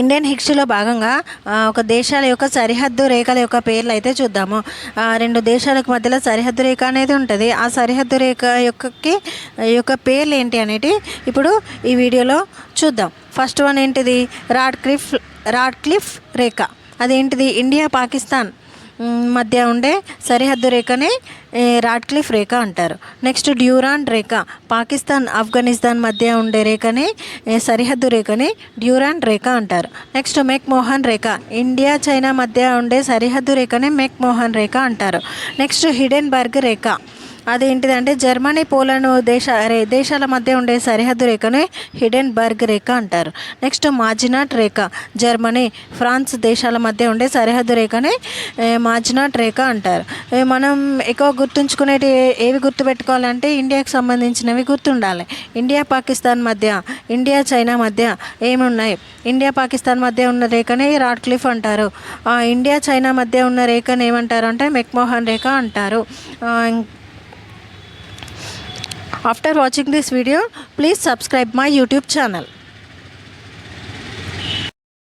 Indian హిస్టరీలో భాగంగా ఒక దేశాల యొక్క సరిహద్దు రేఖల యొక్క పేర్లు అయితే చూద్దాము రెండు దేశాలకు మధ్యలో సరిహద్దు రేఖ అనేది ఉంటుంది. ఆ సరిహద్దు రేఖ యొక్కకి యొక్క పేర్లు ఏంటి అనేటి ఇప్పుడు ఈ వీడియోలో చూద్దాం. ఫస్ట్ వన్ ఏంటిది? రాడ్ క్లిఫ్ రాడ్ క్లిఫ్ రేఖ. అదేంటిది? ఇండియా పాకిస్తాన్. మధ్య ఉండే సరిహద్దు రేఖనే ఏ, రాడ్క్లిఫ్ రేఖ అంటారు. నెక్స్ట్ డ్యూరాన్ రేఖ. పాకిస్తాన్ ఆఫ్ఘనిస్తాన్ మధ్య ఉండే రేఖని సరిహద్దు రేఖని డ్యూరాన్ రేఖ అంటారు. నెక్స్ట్ మెక్ మోహన్ రేఖ. ఇండియా చైనా మధ్య ఉండే సరిహద్దు రేఖని మెక్ మోహన్ రేఖ అంటారు. నెక్స్ట్ హిడెన్బర్గ్ రేఖ. అదేంటిదంటే జర్మనీ పోలాండ్ దేశ అరే దేశాల మధ్య ఉండే సరిహద్దు రేఖనే హిడెన్ బర్గ్ రేఖ అంటారు. నెక్స్ట్ మాజినాట్ రేఖ. జర్మనీ ఫ్రాన్స్ దేశాల మధ్య ఉండే సరిహద్దు రేఖని మాజినాట్ రేఖ అంటారు. మనం ఎక్కువ గుర్తుంచుకునేటి ఏవి గుర్తుపెట్టుకోవాలంటే ఇండియాకు సంబంధించినవి గుర్తుండాలి. ఇండియా పాకిస్తాన్ మధ్య ఇండియా చైనా మధ్య ఏమున్నాయి? ఇండియా పాకిస్తాన్ మధ్య ఉన్న రేఖని రాడ్ క్లిఫ్ అంటారు ఇండియా చైనా మధ్య ఉన్న రేఖని ఏమంటారు అంటే మెక్మోహన్ రేఖ అంటారు. After watching this video, please subscribe my YouTube channel.